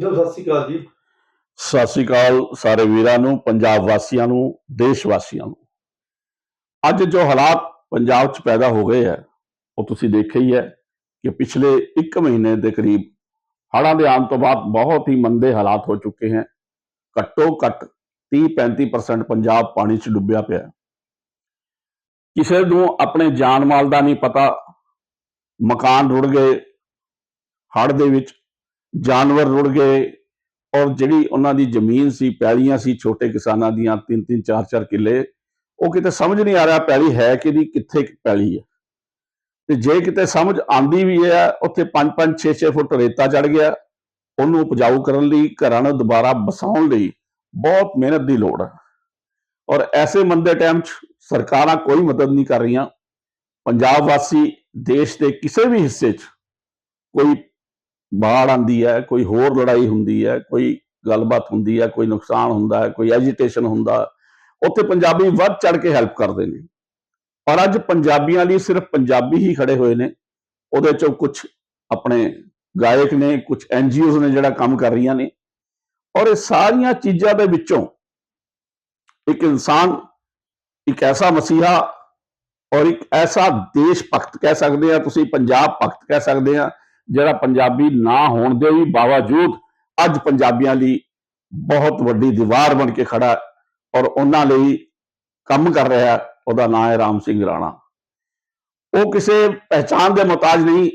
ਜੋ ਸਤਿ ਸ਼੍ਰੀ ਅਕਾਲ ਜੀ। ਸਤਿ ਸ੍ਰੀ ਅਕਾਲ ਸਾਰੇ ਵੀਰਾਂ ਨੂੰ, ਪੰਜਾਬ ਵਾਸੀਆਂ ਨੂੰ, ਦੇਸ਼ ਵਾਸੀਆਂ ਨੂੰ। ਅੱਜ ਜੋ ਹਾਲਾਤ ਪੰਜਾਬ 'ਚ ਪੈਦਾ ਹੋ ਗਏ ਹੈ, ਉਹ ਤੁਸੀਂ ਦੇਖਿਆ ਹੀ ਹੈ ਕਿ ਪਿਛਲੇ 1 ਮਹੀਨੇ ਦੇ ਕਰੀਬ ਹੜ੍ਹਾਂ ਦੇ ਆਉਣ ਤੋਂ ਬਾਅਦ ਬਹੁਤ ਹੀ ਮੰਦੇ ਹਾਲਾਤ ਹੋ ਚੁੱਕੇ ਹਨ ਘੱਟੋ ਘੱਟ 30-35% ਪੰਜਾਬ ਪਾਣੀ 'ਚ ਡੁੱਬਿਆ ਪਿਆ ਕਿਸੇ ਨੂੰ ਆਪਣੇ ਜਾਨ ਮਾਲ ਦਾ ਨਹੀਂ ਪਤਾ, ਮਕਾਨ ਰੁੜ ਗਏ, ਹੜ੍ਹ ਦੇ ਵਿੱਚ ਜਾਨਵਰ ਰੁੜ ਗਏ ਔਰ ਜਿਹੜੀ ਉਹਨਾਂ ਦੀ ਜ਼ਮੀਨ ਸੀ, ਪੈਲੀਆਂ ਸੀ, ਛੋਟੇ ਕਿਸਾਨਾਂ ਦੀਆਂ ਤਿੰਨ ਤਿੰਨ ਚਾਰ ਚਾਰ ਕਿੱਲੇ, ਉਹ ਕਿਤੇ ਸਮਝ ਨਹੀਂ ਆ ਰਿਹਾ ਪੈਲੀ ਹੈ ਕਿਹਦੀ, ਕਿੱਥੇ ਪੈਲੀ ਹੈ ਤੇ ਜੇ ਕਿਤੇ ਸਮਝ ਆਂਦੀ ਵੀ ਹੈ, ਉੱਥੇ 5 5 6 6 ਫੁੱਟ ਰੇਤਾ ਚੜ ਗਿਆ, ਉਹਨੂੰ ਉਪਜਾਊ ਕਰਨ ਲਈ, ਘਰਾਂ ਨੂੰ ਦੁਬਾਰਾ ਬਸਾਉਣ ਲਈ ਬਹੁਤ ਮਿਹਨਤ ਦੀ ਲੋੜ ਹੈ ਔਰ ਐਸੇ ਮੰਦੇ ਟਾਈਮ 'ਚ ਸਰਕਾਰਾਂ ਕੋਈ ਮਦਦ ਨਹੀਂ ਕਰ ਰਹੀਆਂ। ਪੰਜਾਬ ਵਾਸੀ ਦੇਸ਼ ਦੇ ਕਿਸੇ ਵੀ ਹਿੱਸੇ 'ਚ ਕੋਈ ਬਾੜ ਆਂਦੀ ਹੈ, ਕੋਈ ਹੋਰ ਲੜਾਈ ਹੁੰਦੀ ਹੈ, ਕੋਈ ਗੱਲਬਾਤ ਹੁੰਦੀ ਹੈ, ਕੋਈ ਨੁਕਸਾਨ ਹੁੰਦਾ ਹੈ, ਕੋਈ ਐਜੀਟੇਸ਼ਨ ਹੁੰਦਾ ਉੱਥੇ ਪੰਜਾਬੀ ਵੱਧ ਚੜ ਕੇ ਹੈਲਪ ਕਰਦੇ ਨੇ। ਪਰ ਅੱਜ ਪੰਜਾਬੀਆਂ ਲਈ ਸਿਰਫ ਪੰਜਾਬੀ ਹੀ ਖੜੇ ਹੋਏ ਨੇ, ਉਹਦੇ ਚੋਂ ਕੁਝ ਆਪਣੇ ਗਾਇਕ ਨੇ ਕੁਝ ਐਨਜੀਓਜ਼ ਨੇ ਜਿਹੜਾ ਕੰਮ ਕਰ ਰਹੀਆਂ ਨੇ। ਔਰ ਇਹ ਸਾਰੀਆਂ ਚੀਜ਼ਾਂ ਦੇ ਵਿੱਚੋਂ ਇੱਕ ਇਨਸਾਨ, ਇੱਕ ਐਸਾ ਮਸੀਹਾ ਔਰ ਇੱਕ ਐਸਾ ਦੇਸ਼ ਭਗਤ ਕਹਿ ਸਕਦੇ ਆ ਤੁਸੀਂ ਪੰਜਾਬ ਭਗਤ ਕਹਿ ਸਕਦੇ ਆ ਜਿਹੜਾ ਪੰਜਾਬੀ ਨਾ ਹੋਣ ਦੇ ਵੀ ਬਾਵਜੂਦ ਅੱਜ ਪੰਜਾਬੀਆਂ ਲਈ ਬਹੁਤ ਵੱਡੀ ਦੀਵਾਰ ਬਣ ਕੇ ਖੜਾ ਔਰ ਉਹਨਾਂ ਲਈ ਕੰਮ ਕਰ ਰਿਹਾ ਉਹਦਾ ਨਾਮ ਹੈ ਰਾਮ ਸਿੰਘ ਰਾਣਾ। ਉਹ ਕਿਸੇ ਪਹਿਚਾਣ ਦੇ ਮੁਤਾਜ ਨਹੀਂ,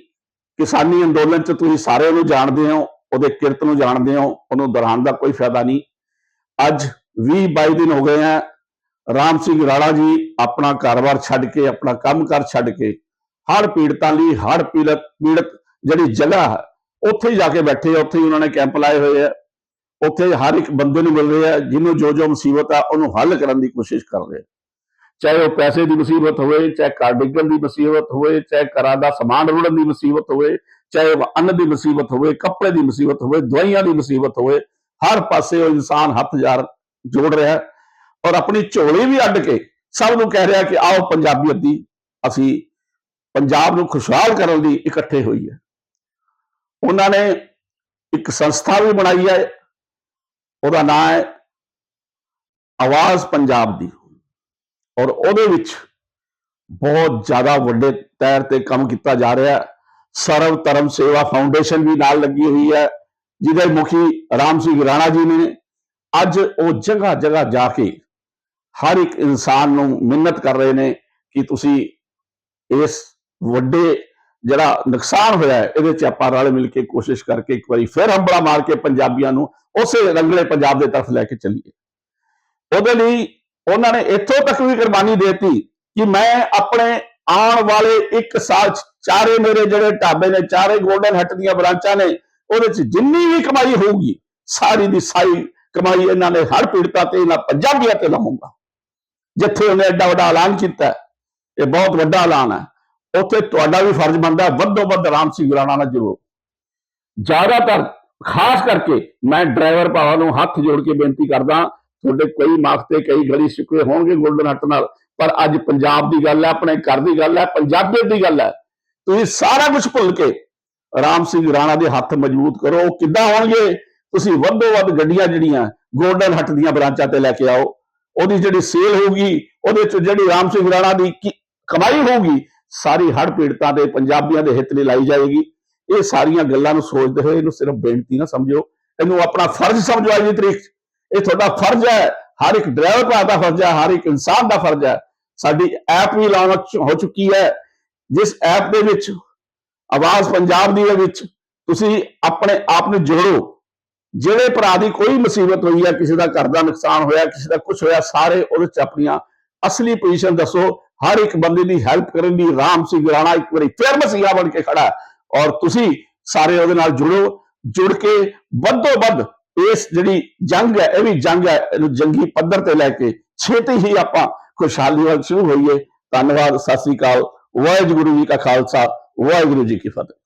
ਕਿਸਾਨੀ ਅੰਦੋਲਨ ਚ ਤੁਸੀਂ ਸਾਰੇ ਉਹਨੂੰ ਜਾਣਦੇ ਹੋ, ਉਹਦੇ ਕਿਰਤ ਨੂੰ ਜਾਣਦੇ ਹੋ, ਉਹਨੂੰ ਦੁਹਰਾਉਣ ਦਾ ਕੋਈ ਫਾਇਦਾ ਨਹੀਂ। ਅੱਜ 20 22 ਦਿਨ ਹੋ ਗਏ ਆ ਰਾਮ ਸਿੰਘ ਰਾਣਾ ਜੀ ਆਪਣਾ ਘਰ-ਬਾਰ ਛੱਡ ਕੇ, ਆਪਣਾ ਕੰਮ-ਕਾਰ ਛੱਡ ਕੇ ਹੜ ਪੀੜਤਾਂ ਲਈ ਹੜ ਪੀੜਤ ਪੀੜਤ ਜਿਹੜੀ ਜਗ੍ਹਾ ਹੈ, ਉੱਥੇ ਹੀ ਜਾ ਕੇ ਬੈਠੇ ਆ, ਉੱਥੇ ਹੀ ਉਹਨਾਂ ਨੇ ਕੈਂਪ ਲਾਏ ਹੋਏ ਆ। ਉੱਥੇ ਹਰ ਇੱਕ ਬੰਦੇ ਨੂੰ ਮਿਲ ਰਿਹਾ ਜਿਹਨੂੰ ਜੋ ਜੋ ਮੁਸੀਬਤ ਆ, ਉਹਨੂੰ ਹੱਲ ਕਰਨ ਦੀ ਕੋਸ਼ਿਸ਼ ਕਰ ਰਹੇ ਆ। ਚਾਹੇ ਉਹ ਪੈਸੇ ਦੀ ਮੁਸੀਬਤ ਹੋਵੇ, ਚਾਹੇ ਘਰ ਡਿੱਗਣ ਦੀ ਮੁਸੀਬਤ ਹੋਵੇ, ਚਾਹੇ ਘਰਾਂ ਦਾ ਸਮਾਨ ਰੁੜਨ ਦੀ ਮੁਸੀਬਤ ਹੋਵੇ, ਚਾਹੇ ਉਹ ਅੰਨ ਦੀ ਮੁਸੀਬਤ ਹੋਵੇ, ਕੱਪੜੇ ਦੀ ਮੁਸੀਬਤ ਹੋਵੇ, ਦਵਾਈਆਂ ਦੀ ਮੁਸੀਬਤ ਹੋਵੇ, ਹਰ ਪਾਸੇ ਉਹ ਇਨਸਾਨ ਹੱਥ ਜਾਰ ਜੋੜ ਰਿਹਾ ਔਰ ਆਪਣੀ ਝੋਲੀ ਵੀ ਅੱਡ ਕੇ ਸਭ ਨੂੰ ਕਹਿ ਰਿਹਾ ਕਿ ਆਓ ਪੰਜਾਬੀਅਤ ਦੀ ਅਸੀਂ ਪੰਜਾਬ ਨੂੰ ਖੁਸ਼ਹਾਲ ਕਰਨ ਲਈ ਇਕੱਠੇ ਹੋਈਏ। ਉਹਨਾਂ ਨੇ ਇੱਕ ਸੰਸਥਾ ਵੀ ਬਣਾਈ ਹੈ, ਉਹਦਾ ਨਾਮ ਹੈ ਆਵਾਜ਼ ਪੰਜਾਬ ਦੀ। ਔਰ ਉਹਦੇ ਵਿੱਚ ਬਹੁਤ ਜ਼ਿਆਦਾ ਵੱਡੇ ਤੈਰ ਤੇ ਕੰਮ ਕੀਤਾ ਜਾ ਰਿਹਾ ਹੈ। ਸਰਵ ਧਰਮ ਸੇਵਾ ਫਾਊਂਡੇਸ਼ਨ ਵੀ ਨਾਲ ਲੱਗੀ ਹੋਈ ਹੈ, ਜਿਹਦੇ ਮੁਖੀ ਰਾਮ ਸਿੰਘ ਰਾਣਾ ਜੀ ਨੇ। ਅੱਜ ਉਹ ਜਗ੍ਹਾ ਜਗ੍ਹਾ ਜਾ ਕੇ ਹਰ ਇੱਕ ਇਨਸਾਨ ਨੂੰ ਮਿਹਨਤ ਕਰ ਰਹੇ ਨੇ ਕਿ ਤੁਸੀਂ ਇਸ ਵੱਡੇ ਜਿਹੜਾ ਨੁਕਸਾਨ ਹੋਇਆ ਹੈ, ਇਹਦੇ ਚ ਆਪਾਂ ਰਲ ਮਿਲ ਕੇ ਕੋਸ਼ਿਸ਼ ਕਰਕੇ ਇੱਕ ਵਾਰੀ ਫਿਰ ਹੰਬੜਾ ਮਾਰ ਕੇ ਪੰਜਾਬੀਆਂ ਨੂੰ ਉਸੇ ਰੰਗਲੇ ਪੰਜਾਬ ਦੇ ਤਰਫ ਲੈ ਕੇ ਚੱਲੀਏ। ਉਹਦੇ ਲਈ ਉਹਨਾਂ ਨੇ ਇੱਥੋਂ ਤੱਕ ਵੀ ਕੁਰਬਾਨੀ ਦਿੱਤੀ ਕਿ ਮੈਂ ਆਪਣੇ ਆਉਣ ਵਾਲੇ ਇੱਕ ਸਾਲ 'ਚ ਚਾਰੇ ਮੇਰੇ ਜਿਹੜੇ ਢਾਬੇ ਨੇ, ਚਾਰੇ 골ਡਨ ਹੱਟ ਦੀਆਂ ਬ੍ਰਾਂਚਾਂ ਨੇ, ਉਹਦੇ 'ਚ ਜਿੰਨੀ ਵੀ ਕਮਾਈ ਹੋਊਗੀ, ਸਾਰੀ ਦੀ ਸਾਰੀ ਕਮਾਈ ਇਹਨਾਂ ਨੇ ਹਰ ਪੀੜਤਾ ਤੇ, ਇਹਨਾਂ ਪੰਜਾਬੀਆਂ ਤੇ ਲਾਉਂਗਾ ਜਿੱਥੇ ਉਹਨੇ ਐਡਾ ਵੱਡਾ ਐਲਾਨ ਕੀਤਾ, ਇਹ ਬਹੁਤ ਵੱਡਾ ਐਲਾਨ ਹੈ। ਉੱਥੇ ਤੁਹਾਡਾ ਵੀ ਫਰਜ਼ ਬਣਦਾ ਵੱਧੋ ਵੱਧ ਰਾਮ ਸਿੰਘ ਰਾਣਾ ਨਾਲ ਜੁੜੋ ਜ਼ਿਆਦਾਤਰ ਖਾਸ ਕਰਕੇ ਮੈਂ ਡਰਾਈਵਰ ਭਾਵਾਂ ਨੂੰ ਹੱਥ ਜੋੜ ਕੇ ਬੇਨਤੀ ਕਰਦਾ ਤੁਹਾਡੇ ਕਈ ਮਾਫ ਤੇ ਕਈ ਗਲੀ ਸ਼ਿਕਵੇ ਹੋਣਗੇ ਗੋਲਡਨ ਹੱਟ ਨਾਲ, ਪਰ ਅੱਜ ਪੰਜਾਬ ਦੀ ਗੱਲ ਹੈ, ਆਪਣੇ ਘਰ ਦੀ ਗੱਲ ਹੈ, ਪੰਜਾਬੀਅਤ ਦੀ ਗੱਲ ਹੈ। ਤੁਸੀਂ ਸਾਰਾ ਕੁਝ ਭੁੱਲ ਕੇ ਰਾਮ ਸਿੰਘ ਰਾਣਾ ਦੇ ਹੱਥ ਮਜ਼ਬੂਤ ਕਰੋ, ਉਹ ਕਿੱਦਾਂ ਹੋਣਗੇ ਤੁਸੀਂ ਵੱਧੋ ਵੱਧ ਗੱਡੀਆਂ ਜਿਹੜੀਆਂ ਗੋਲਡਨ ਹੱਟ ਦੀਆਂ ਬ੍ਰਾਂਚਾਂ ਤੇ ਲੈ ਕੇ ਆਓ, ਉਹਦੀ ਜਿਹੜੀ ਸੇਲ ਹੋਊਗੀ, ਉਹਦੇ ਚ ਜਿਹੜੀ ਰਾਮ ਸਿੰਘ ਰਾਣਾ ਦੀ ਕਮਾਈ ਹੋਊਗੀ ਸਾਰੀ ਹੜ ਪੀੜਤਾਂ ਦੇ ਪੰਜਾਬੀਆਂ ਦੇ ਹਿੱਤ ਲਈ ਲਾਈ ਜਾਏਗੀ। ਇਹ ਸਾਰੀਆਂ ਗੱਲਾਂ ਨੂੰ ਸੋਚਦੇ ਹੋਏ ਇਹਨੂੰ ਸਿਰਫ ਬੇਨਤੀ ਨਾ ਸਮਝੋ ਇਹਨੂੰ ਆਪਣਾ ਫਰਜ਼ ਸਮਝੋ ਅੱਜ ਦੀ ਤਰੀਕ। ਇਹ ਤੁਹਾਡਾ ਫਰਜ਼ ਹੈ। ਹਰ ਇੱਕ ਡਰਾਈਵਰ ਭਰਾ ਦਾ ਫਰਜ਼ ਹੈ, ਹਰ ਇੱਕ ਇਨਸਾਨ ਦਾ ਫਰਜ਼ ਹੈ। ਸਾਡੀ ਐਪ ਵੀ ਲਾਂਚ ਹੋ ਚੁੱਕੀ ਹੈ। ਜਿਸ ਐਪ ਦੇ ਵਿੱਚ, ਆਵਾਜ਼ ਪੰਜਾਬ ਦੀ ਦੇ ਵਿੱਚ ਤੁਸੀਂ ਆਪਣੇ ਆਪ ਨੂੰ ਜੋੜੋ। ਜਿਹੜੇ ਭਰਾ ਦੀ ਕੋਈ ਮੁਸੀਬਤ ਹੋਈ ਹੈ, ਕਿਸੇ ਦਾ ਘਰ ਦਾ ਨੁਕਸਾਨ ਹੋਇਆ, ਕਿਸੇ ਦਾ ਕੁਝ ਹੋਇਆ, ਸਾਰੇ ਉਹਦੇ ਚ ਆਪਣੀਆਂ ਅਸਲੀ ਪੋਜੀਸ਼ਨ ਦੱਸੋ। ਹਰ ਇੱਕ ਬੰਦੇ ਦੀ ਹੈਲਪ ਕਰਨ ਲਈ ਰਾਮ ਸਿੰਘ ਰਾਣਾ ਇੱਕ ਵਾਰੀ ਫੇਰ ਮਸੀਹਾ ਬਣ ਕੇ ਖੜਾ ਹੈ। ਔਰ ਤੁਸੀਂ ਸਾਰੇ ਉਹਦੇ ਨਾਲ ਜੁੜੋ, ਜੁੜ ਕੇ ਵੱਧੋ ਵੱਧ ਇਸ ਜਿਹੜੀ ਜੰਗ ਹੈ, ਇਹ ਵੀ ਜੰਗ ਹੈ, ਇਹਨੂੰ ਜੰਗੀ ਪੱਧਰ ਤੇ ਲੈ ਕੇ ਛੇਤੀ ਹੀ ਆਪਾਂ ਖੁਸ਼ਹਾਲੀ ਵੱਲ ਸ਼ੁਰੂ ਹੋਈਏ। ਧੰਨਵਾਦ, ਸਤਿ ਸ੍ਰੀ ਅਕਾਲ, ਵਾਹਿਗੁਰੂ ਜੀ ਕਾ ਖਾਲਸਾ, ਵਾਹਿਗੁਰੂ ਜੀ ਕੀ ਫਤਿਹ।